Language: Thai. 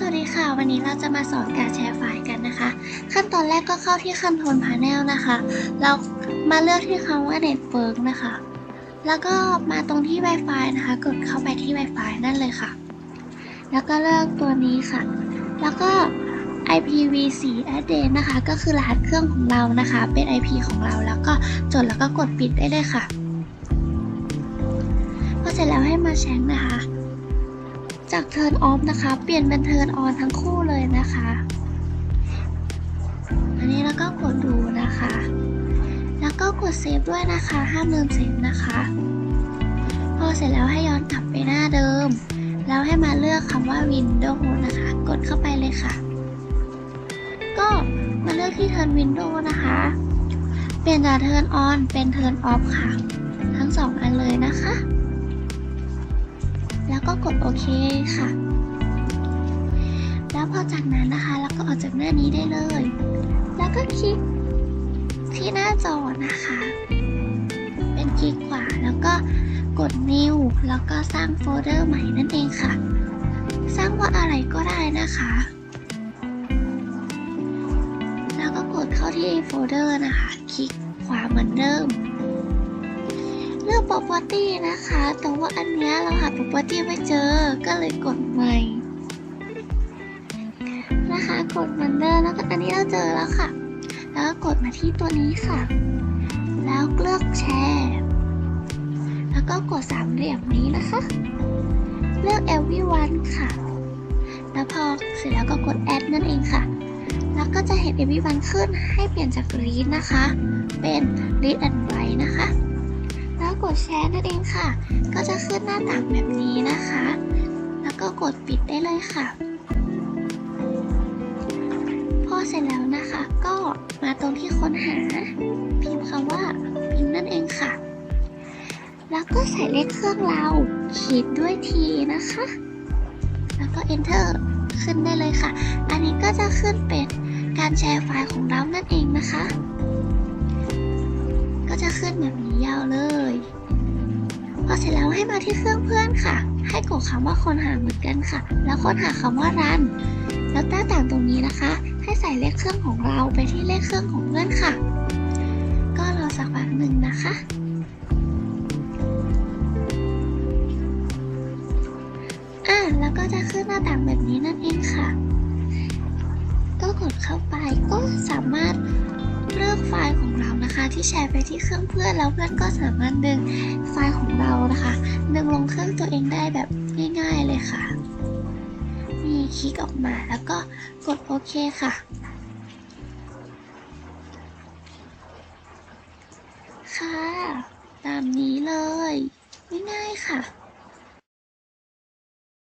สวัสดีค่ะ วันนี้เราจะมาสอนการแชร์ไฟล์กันนะคะ ขั้นตอนแรกก็เข้าที่ Control Panel นะคะ เรามาเลือกที่คำว่า Network นะคะ แล้วก็มาตรงที่ Wi-Fi นะคะ กดเข้าไปที่ Wi-Fi นั่นเลยค่ะ แล้วก็เลือกตัวนี้ค่ะ แล้วก็ IPv4 address นะคะ ก็คือรหัสเครื่องของเรานะคะ เป็น IP ของเราแล้วก็จดแล้วก็กดปิดได้เลยค่ะ พอเสร็จแล้วให้มาแชงนะคะ จาก turn off นะคะ เปลี่ยนเป็น turn on ทั้งคู่เลยนะคะ อันนี้แล้วก็กดดูนะคะ แล้วก็กดเซฟด้วยนะคะ ห้ามลืมเซฟนะคะ พอเสร็จแล้วให้ย้อนกลับไปหน้าเดิม แล้วให้มาเลือกคำว่า Windows นะคะ กดเข้าไปเลยค่ะ ก็มาเลือกที่ Turn Window นะคะ เปลี่ยนจาก Turn on เป็น Turn off ค่ะ ทั้งสองอันเลยนะคะ ก็กดโอเคค่ะ แล้วพอจากนั้นนะคะเราก็ออกจากหน้านี้ได้เลย แล้วก็คลิกที่หน้าจอนะคะ เป็นคลิกขวาแล้วก็กด new แล้วก็สร้างโฟลเดอร์ใหม่นั่นเองค่ะ สร้างว่าอะไรก็ได้นะคะ แล้วก็กดเข้าที่โฟลเดอร์นะคะ คลิกขวาเหมือนเดิม เลือก property นะคะ แต่ว่าอันเนี้ยเราหา property ไม่เจอ ก็เลยกดใหม่ นะคะ กดมือนเดิมแล้วก็อันนี้เราเจอแล้วค่ะ แล้วก็กดมาที่ตัวนี้ค่ะ แล้วเลือกแชร์ แล้วก็กดสามเหลี่ยมนี้นะคะ เลือก everyone ค่ะ แล้วพอเสร็จแล้วก็กด add นั่นเองค่ะแล้วก็จะเห็น everyone ขึ้นให้เปลี่ยนจาก read นะคะ เป็น read and write นะคะ แล้วกดแชร์นั่นเองค่ะ ก็จะขึ้นหน้าต่างแบบนี้นะคะ แล้วก็กดปิดได้เลยค่ะ พอเสร็จแล้วนะคะ ก็มาตรงที่ค้นหา พิมพ์คำว่าพิมพ์นั่นเองค่ะ แล้วก็ใส่เลขเครื่องเราขีดด้วยทีนะคะ แล้วก็ enter ขึ้นได้เลยค่ะ อันนี้ก็จะขึ้นเป็นการแชร์ไฟล์ของเรานั่นเองนะคะ จะขึ้นแบบนี้ยาวเลย พอเสร็จแล้วให้มาที่เครื่องเพื่อนค่ะ ให้กดคำว่าค้นหาเหมือนกันค่ะ แล้วค้นหาคำว่า run แล้วหน้าต่างตรงนี้นะคะ ให้ใส่เลขเครื่องของเราไปที่เลขเครื่องของเพื่อนค่ะ ก็รอสักพักหนึ่งนะคะอะแล้วก็จะขึ้นหน้าต่างแบบนี้นั่นเองค่ะ ก็กดเข้าไปก็สามารถ ที่แชร์ไปที่เครื่องเพื่อนแล้วเพื่อนก็สามารถดึงไฟล์ของเรานะคะ ดึงลงเครื่องตัวเองได้แบบง่ายๆเลยค่ะมีคลิกออกมาแล้วก็กดโอเคค่ะค่ะ ตามนี้เลย ง่ายๆค่ะ